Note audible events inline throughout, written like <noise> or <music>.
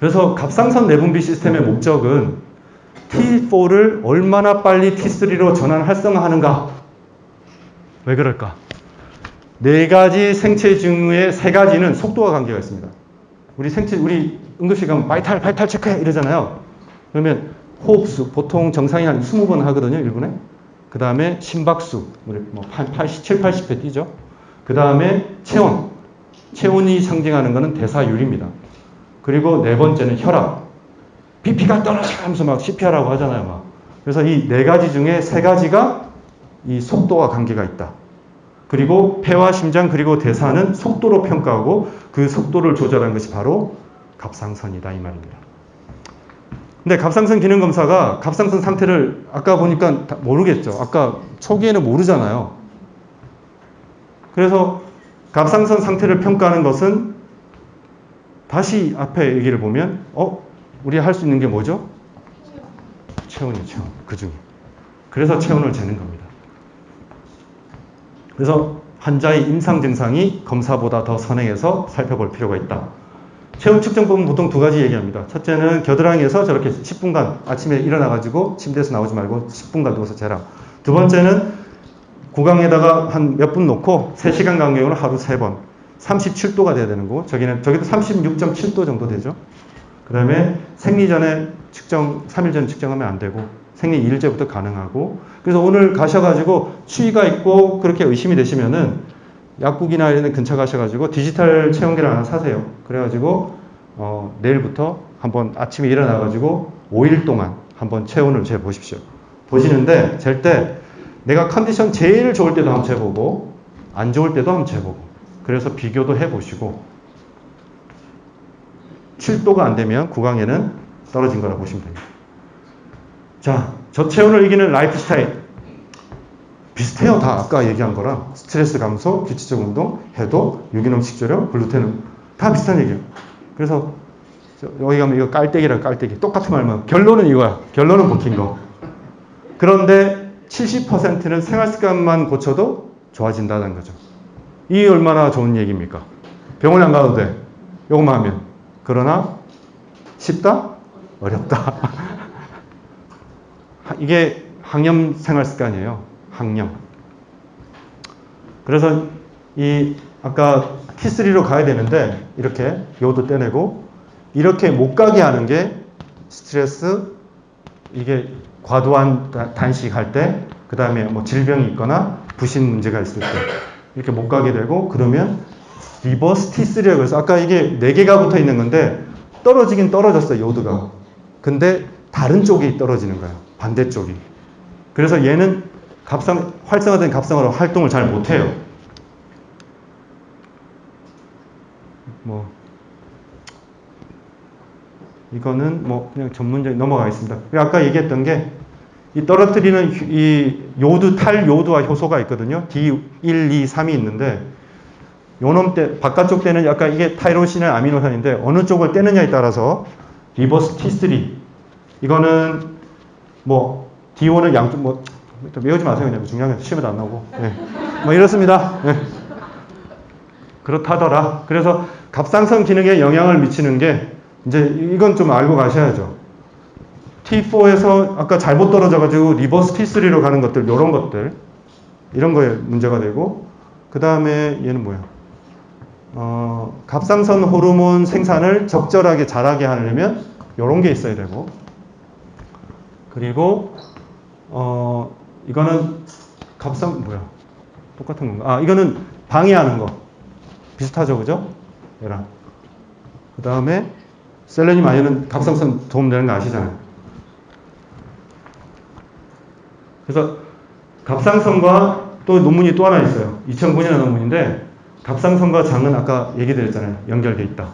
그래서 갑상선 내분비 시스템의 목적은 T4를 얼마나 빨리 T3로 전환 활성화하는가? 왜 그럴까? 네 가지 생체 징후의 세 가지는 속도와 관계가 있습니다. 우리 생체 우리 응급실 가면 바이탈 바이탈 체크해 이러잖아요. 그러면 호흡수 보통 정상이 한 20번 하거든요, 1분에. 그 다음에 심박수 우리 뭐한 80, 7, 80회 뛰죠. 그 다음에 체온. 체온이 상징하는 것은 대사율입니다. 그리고 네 번째는 혈압. BP가 떨어져 하면서 막 CPR하고 하잖아요. 막. 그래서 이 네 가지 중에 세 가지가 이 속도와 관계가 있다. 그리고 폐와 심장 그리고 대사는 속도로 평가하고 그 속도를 조절하는 것이 바로 갑상선이다 이 말입니다. 근데 갑상선 기능 검사가 갑상선 상태를 아까 보니까 다 모르겠죠. 아까 초기에는 모르잖아요. 그래서 갑상선 상태를 평가하는 것은 다시 앞에 얘기를 보면 어 우리 할 수 있는 게 뭐죠? 체온이요 체온 그 중에 그래서 체온을 재는 겁니다. 그래서 환자의 임상 증상이 검사보다 더 선행해서 살펴볼 필요가 있다. 체온 측정법은 보통 두 가지 얘기합니다. 첫째는 겨드랑이에서 저렇게 10분간 아침에 일어나가지고 침대에서 나오지 말고 10분간 누워서 재라. 두 번째는 구강에다가 한 몇 분 놓고 3시간 간격으로 하루 3번. 37도가 돼야 되는 거고, 저기는, 저기도 36.7도 정도 되죠. 그 다음에 생리 전에 측정, 3일 전에 측정하면 안 되고, 생리 2일째부터 가능하고, 그래서 오늘 가셔가지고 추위가 있고 그렇게 의심이 되시면은 약국이나 이런 데 근처 가셔가지고 디지털 체온계를 하나 사세요. 그래가지고, 어, 내일부터 한번 아침에 일어나가지고 5일 동안 한번 체온을 재보십시오. 보시는데, 잴 때 내가 컨디션 제일 좋을 때도 한번 재보고, 안 좋을 때도 한번 재보고, 그래서 비교도 해보시고, 7도가 안 되면 구강에는 떨어진 거라 보시면 됩니다. 자, 저체온을 이기는 라이프 스타일. 비슷해요. 다 아까 얘기한 거랑. 스트레스 감소, 규칙적 운동, 해독, 유기농 식재료, 글루텐, 다 비슷한 얘기예요. 그래서 저- 여기 가면 이거 깔때기라 깔때기. 똑같은 말만. 결론은 이거야. 결론은 먹힌 거. 그런데 70%는 생활 습관만 고쳐도 좋아진다는 거죠. 이 얼마나 좋은 얘기입니까? 병원 안 가도 돼. 요것만 하면. 그러나 쉽다? 어렵다. <laughs> 이게 항염 생활 습관이에요. 항염. 그래서 이 아까 T3로 가야 되는데 이렇게 요도 떼내고 이렇게 못 가게 하는 게 스트레스 이게 과도한 다- 단식할 때 그 다음에 뭐 질병이 있거나 부신 문제가 있을 때 이렇게 못 가게 되고 그러면 리버스 T3라고 해서 아까 이게 네 개가 붙어 있는 건데 떨어지긴 떨어졌어요 요드가. 근데 다른 쪽이 떨어지는 거예요 반대쪽이. 그래서 얘는 갑상 활성화된 갑상으로 활동을 잘 못해요. 뭐 이거는 뭐 그냥 전문적인 넘어가겠습니다. 아까 얘기했던 게 이 떨어뜨리는 휴- 이 요드 탈 요드와 효소가 있거든요. D1, 2, 3이 있는데 요놈 때 바깥쪽 때는 약간 이게 타이로신의 아미노산인데 어느 쪽을 떼느냐에 따라서 리버스 T3 이거는 뭐 D1은 양쪽 뭐 외우지 마세요. 그냥 중요한 게 시험에도 안 나오고. 예. 뭐 이렇습니다. 예. 그렇다더라. 그래서 갑상선 기능에 영향을 미치는 게 이제 이건 좀 알고 가셔야죠 T4에서 아까 잘못 떨어져 가지고 리버스 T3로 가는 것들 요런 것들 이런 거에 문제가 되고 그 다음에 얘는 뭐야 어, 갑상선 호르몬 생산을 적절하게 잘하게 하려면 이런 게 있어야 되고 그리고 어, 이거는 갑상 뭐야 똑같은 건가? 아 이거는 방해하는 거 비슷하죠, 그죠? 얘랑 그 다음에 셀레늄 아연은 갑상선 도움되는 거 아시잖아요. 그래서 갑상선과 또 논문이 또 하나 있어요. 2009년 논문인데 갑상선과 장은 아까 얘기 드렸잖아요. 연결돼 있다.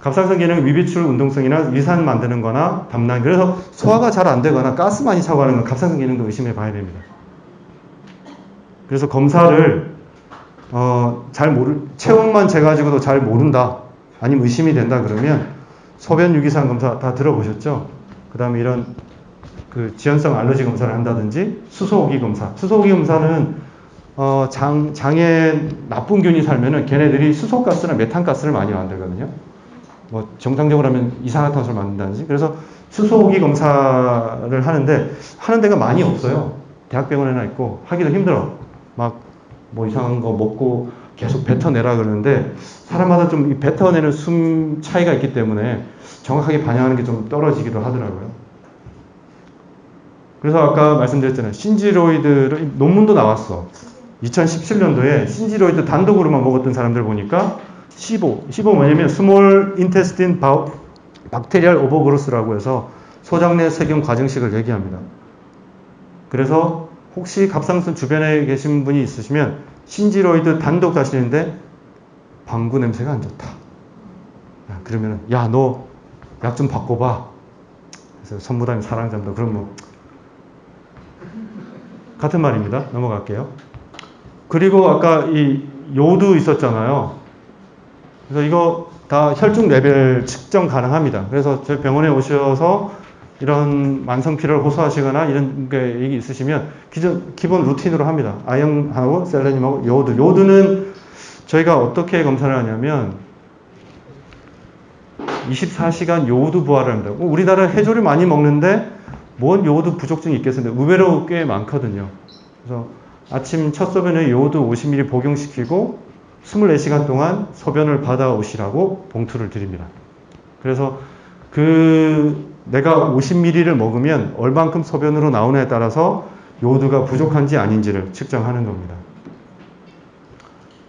갑상선 기능 위비출 운동성이나 위산 만드는 거나 담낭 그래서 소화가 잘 안 되거나 가스 많이 차고 하는 건 갑상선 기능도 의심해 봐야 됩니다. 그래서 검사를 어, 잘 모를 체온만 재가지고도 잘 모른다 아니면 의심이 된다 그러면 소변 유기산 검사 다 들어보셨죠? 그 다음에 이런 그 지연성 알러지 검사를 한다든지 수소호기 검사. 수소호기 검사는 어, 장, 장에 나쁜 균이 살면은 걔네들이 수소가스나 메탄가스를 많이 만들거든요. 뭐 정상적으로 하면 이산화탄소를 만든다든지. 그래서 수소호기 검사를 하는데 하는 데가 많이 없어요. 대학병원에나 있고 하기도 힘들어. 막 뭐 이상한 거 먹고 계속 뱉어내라 그러는데 사람마다 좀이 뱉어내는 숨 차이가 있기 때문에 정확하게 반영하는 게 좀 떨어지기도 하더라고요. 그래서 아까 말씀드렸잖아요. 신지로이드를 논문도 나왔어. 2017년도에 신지로이드 단독으로만 먹었던 사람들 보니까 15, 15 뭐냐면 스몰 인테스틴 박테리얼 오버그로스라고 해서 소장 내 세균 과정식을 얘기합니다. 그래서 혹시 갑상선 주변에 계신 분이 있으시면 신지로이드 단독 다시는데 방구 냄새가 안 좋다. 야, 그러면 야 너 약 좀 바꿔봐. 그래서 선무당이 사랑 잡다. 그럼 뭐 같은 말입니다. 넘어갈게요. 그리고 아까 이 요도 있었잖아요. 그래서 이거 다 혈중 레벨 측정 가능합니다. 그래서 저희 병원에 오셔서 이런 만성 피로를 호소하시거나 이런 게 있으시면 기존, 기본 루틴으로 합니다. 아연하고 셀레늄하고 요드. 요드는 저희가 어떻게 검사를 하냐면 24시간 요오드 부활을 합니다. 뭐 우리나라 해조류 많이 먹는데 뭔 요오드 부족증이 있겠는데 의외로 꽤 많거든요. 그래서 아침 첫 소변에 요오드 50ml 복용시키고 24시간 동안 소변을 받아오시라고 봉투를 드립니다. 그래서 그 내가 50ml를 먹으면 얼만큼 소변으로 나오느냐에 따라서 요오드가 부족한지 아닌지를 측정하는 겁니다.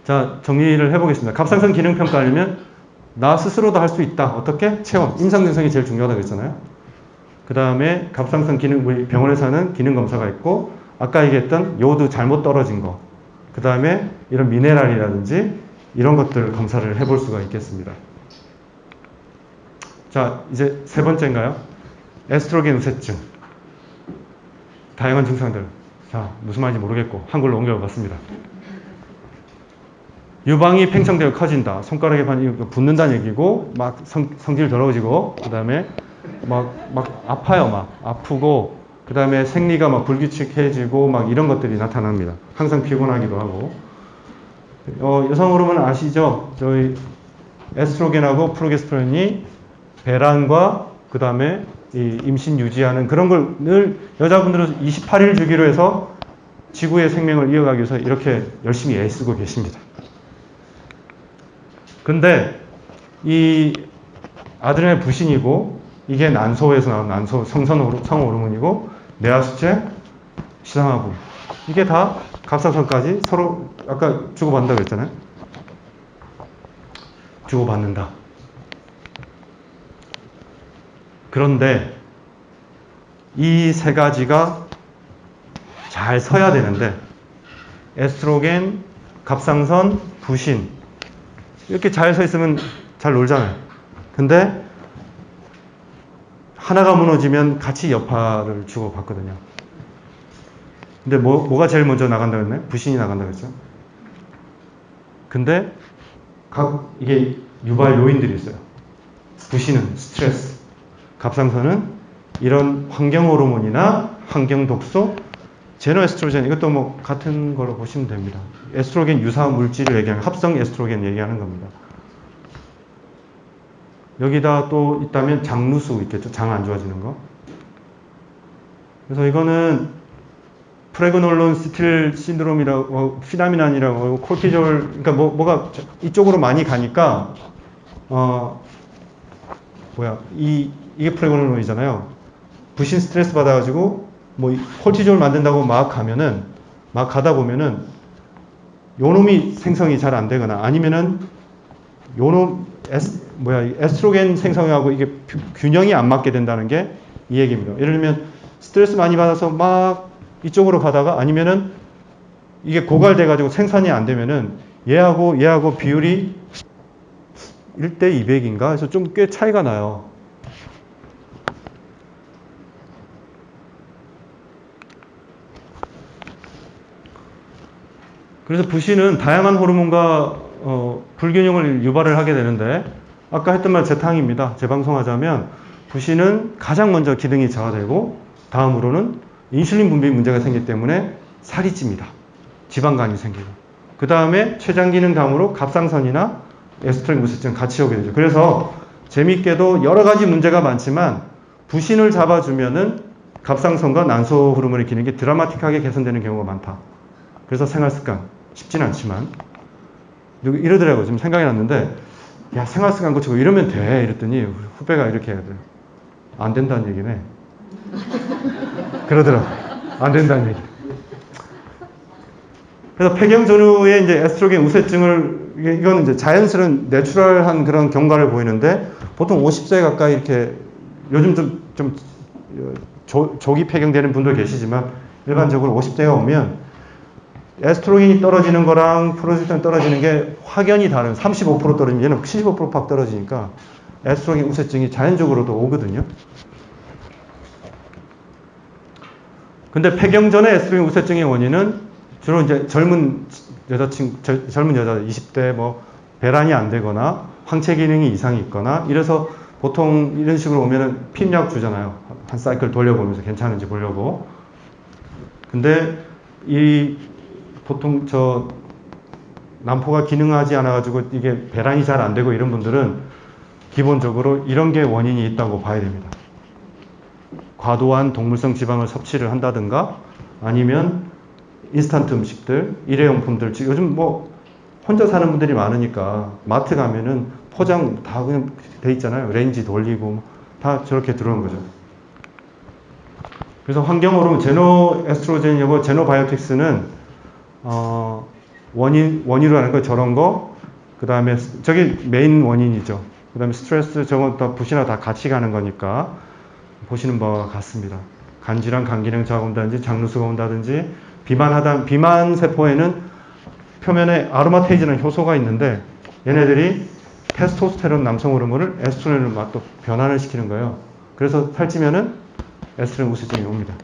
자, 정리를 해보겠습니다. 갑상선 기능 평가하려면 나 스스로도 할 수 있다. 어떻게? 체험. 임상 증상이 제일 중요하다고 했잖아요. 그 다음에 갑상선 기능, 우리 병원에서 하는 기능 검사가 있고, 아까 얘기했던 요오드 잘못 떨어진 거. 그 다음에 이런 미네랄이라든지 이런 것들을 검사를 해볼 수가 있겠습니다. 자, 이제 세 번째인가요? 에스트로겐 우세증. 다양한 증상들. 자, 무슨 말인지 모르겠고, 한글로 옮겨봤습니다. 유방이 팽창되고 커진다. 손가락에 반이 붓는다는 얘기고, 막 성, 성질 더러워지고, 그 다음에 막, 막 아파요. 막 아프고, 그 다음에 생리가 막 불규칙해지고, 막 이런 것들이 나타납니다. 항상 피곤하기도 하고. 어, 여성 호르몬 아시죠? 저희 에스트로겐하고 프로게스테론이 배란과 그 다음에 임신 유지하는 그런 걸 늘 여자분들은 28일 주기로 해서 지구의 생명을 이어가기 위해서 이렇게 열심히 애쓰고 계십니다. 근데 이 아드레날 부신이고 이게 난소에서 나온 난소 성선 호르, 성 호르몬이고 뇌하수체 시상하고 이게 다 갑상선까지 서로 아까 주고받는다고 했잖아요. 주고받는다. 그런데 이 세 가지가 잘 서야 되는데 에스트로겐, 갑상선, 부신 이렇게 잘 서 있으면 잘 놀잖아요. 근데 하나가 무너지면 같이 여파를 주고 받거든요. 근데 뭐, 뭐가 제일 먼저 나간다고 했나요? 부신이 나간다고 했죠. 근데 각 이게 유발 요인들이 있어요. 부신은 스트레스, 갑상선은 이런 환경 호르몬이나 환경 독소, 제노 에스트로겐 이것도 뭐 같은 걸로 보시면 됩니다. 에스트로겐 유사 물질을 얘기하는 합성 에스트로겐 얘기하는 겁니다. 여기다 또 있다면 장루수 있겠죠. 장 안 좋아지는 거. 그래서 이거는 프레그놀론 스틸 신드롬이라고 어, 피나미난이라고 콜티졸 그러니까 뭐 뭐가 이쪽으로 많이 가니까 어 뭐야 이 이게 프레그놀론이잖아요. 부신 스트레스 받아가지고 뭐 콜티졸 만든다고 막 가면은 막 가다 보면은 요놈이 생성이 잘 안 되거나 아니면은 요놈 에스, 뭐야 에스트로겐 생성하고 이게 균형이 안 맞게 된다는 게 이 얘기입니다. 예를 들면 스트레스 많이 받아서 막 이쪽으로 가다가 아니면은 이게 고갈돼 가지고 생산이 안 되면은 얘하고 얘하고 비율이 1대 200인가 해서 좀 꽤 차이가 나요. 그래서 부신은 다양한 호르몬과 어, 불균형을 유발을 하게 되는데 아까 했던 말 재탕입니다. 재방송하자면 부신은 가장 먼저 기능이 저하되고 다음으로는 인슐린 분비 문제가 생기기 때문에 살이 찝니다. 지방간이 생기고 그 다음에 췌장 기능 다음으로 갑상선이나 에스트로겐 무세증 같이 오게 되죠. 그래서 재밌게도 여러 가지 문제가 많지만 부신을 잡아주면은 갑상선과 난소 호르몬의 기능이 드라마틱하게 개선되는 경우가 많다. 그래서 생활 습관 쉽진 않지만 누구 이러더라고 지금 생각이 났는데 야 생활 습관 고치고 이러면 돼 이랬더니 후배가 이렇게 해야 돼요. 안 된다는 얘기네. 그러더라. 안 된다는 얘기. 그래서 폐경 전후에 이제 에스트로겐 우세증을 이건 이제 자연스러운 내추럴한 그런 경과를 보이는데 보통 50세 가까이 이렇게 요즘 좀, 좀 어, 조, 조기 폐경되는 분도 계시지만 일반적으로 50대가 오면 에스트로겐이 떨어지는 거랑 프로제스테론 떨어지는 게 확연히 다른 35% 떨어지면 얘는 75%팍 떨어지니까 에스트로겐 우세증이 자연적으로도 오거든요. 근데 폐경 전에 에스트로겐 우세증의 원인은 주로 이제 젊은 여자친 절- 젊은 여자 20대 뭐 배란이 안 되거나 황체 기능이 이상이 있거나 이래서 보통 이런 식으로 오면은 피임약 주잖아요. 한 사이클 돌려보면서 괜찮은지 보려고. 근데 이 보통 저 난포가 기능하지 않아 가지고 이게 배란이 잘 안 되고 이런 분들은 기본적으로 이런 게 원인이 있다고 봐야 됩니다. 과도한 동물성 지방을 섭취를 한다든가 아니면 인스턴트 음식들, 일회용품들 요즘 뭐 혼자 사는 분들이 많으니까 마트 가면은 포장 다 그냥 돼 있잖아요. 레인지 돌리고 뭐다 저렇게 들어오는 거죠. 그래서 환경 호르몬 제노 에스트로겐 여고 제노바이오틱스는 어 원인 원인으로 하는 거 저런 거 그 다음에 저게 메인 원인이죠. 그 다음에 스트레스 저건 다 부시나 다 같이 가는 거니까 보시는 바와 같습니다. 간질환, 간기능 저하가 온다든지 장누수가 온다든지 비만하다 비만 세포에는 표면에 아로마테이즈는 효소가 있는데 얘네들이 테스토스테론 남성 호르몬을 에스트로겐으로 또 변환을 시키는 거예요. 그래서 살찌면은 에스트로겐 우세증이 옵니다.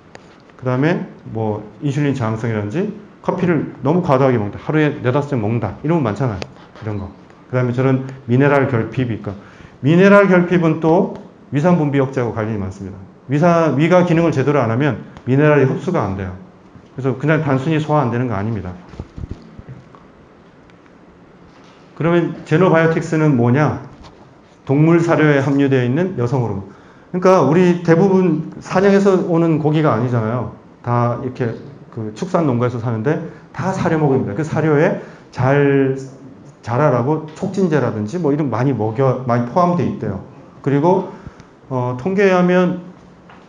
그 다음에 뭐 인슐린 저항성이라든지 커피를 너무 과도하게 먹는다. 하루에 네다섯 잔 먹는다. 이런 거 많잖아요. 이런 거. 그 다음에 저는 미네랄 결핍이 있고 미네랄 결핍은 또 위산 분비 억제하고 관련이 많습니다. 위사, 위가 기능을 제대로 안 하면 미네랄이 흡수가 안 돼요. 그래서 그냥 단순히 소화 안 되는 거 아닙니다. 그러면 제노바이오틱스는 뭐냐? 동물 사료에 함유되어 있는 여성 호르몬. 그러니까 우리 대부분 사냥에서 오는 고기가 아니잖아요. 다 이렇게 그 축산 농가에서 사는데 다 사료 먹입니다. 그 사료에 잘 자라라고 촉진제라든지 뭐 이런 많이 먹여 많이 포함되어 있대요. 그리고 어, 통계에 하면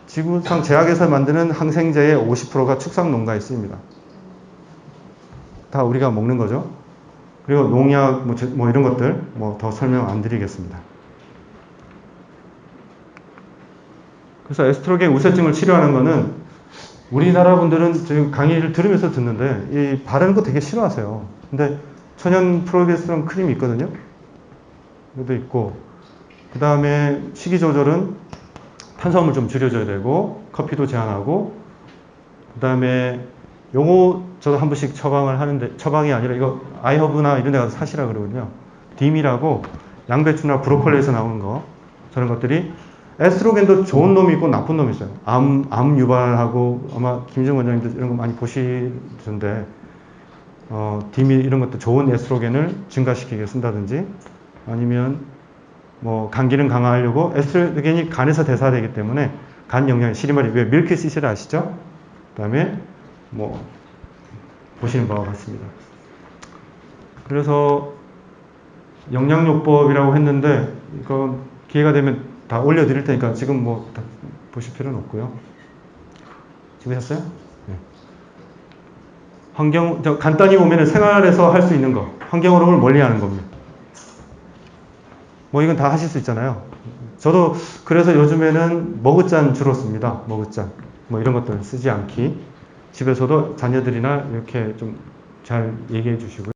지구상 제약에서 만드는 항생제의 50%가 축산 농가에 쓰입니다. 다 우리가 먹는 거죠. 그리고 농약 뭐, 제- 뭐 이런 것들 뭐 더 설명 안 드리겠습니다. 그래서 에스트로겐 우세증을 치료하는 거는 우리나라 분들은 지금 강의를 들으면서 듣는데 이 바르는 거 되게 싫어하세요. 근데 천연 프로게스테론 크림이 있거든요. 이것도 있고 그 다음에 식이 조절은 탄수화물 좀 줄여줘야 되고 커피도 제한하고 그 다음에 요거 저도 한 번씩 처방을 하는데 처방이 아니라 이거 아이허브나 이런 데 가서 사시라 그러거든요. 딤이라고 양배추나 브로콜리에서 나오는 거 저런 것들이 에스트로겐도 좋은 놈이 있고 나쁜 놈이 있어요. 암, 암 유발하고 아마 김정 원장님도 이런 거 많이 보시던데 어, 딤이 이런 것도 좋은 에스트로겐을 증가시키게 쓴다든지 아니면 뭐 간기능 강화하려고 에스트로겐이 간에서 대사되기 때문에 간 영양 시리말이 왜 밀크 시슬 아시죠? 그다음에 뭐 보시는 바와 같습니다. 그래서 영양요법이라고 했는데 이거 기회가 되면 다 올려드릴 테니까 지금 뭐 다 보실 필요는 없고요. 찍으셨어요? 네. 환경 저 간단히 보면은 생활에서 할 수 있는 거 환경 오염을 멀리 하는 겁니다. 뭐 이건 다 하실 수 있잖아요. 저도 그래서 요즘에는 머그잔 주로 씁니다. 머그잔 뭐 이런 것들 쓰지 않기. 집에서도 자녀들이나 이렇게 좀 잘 얘기해 주시고요.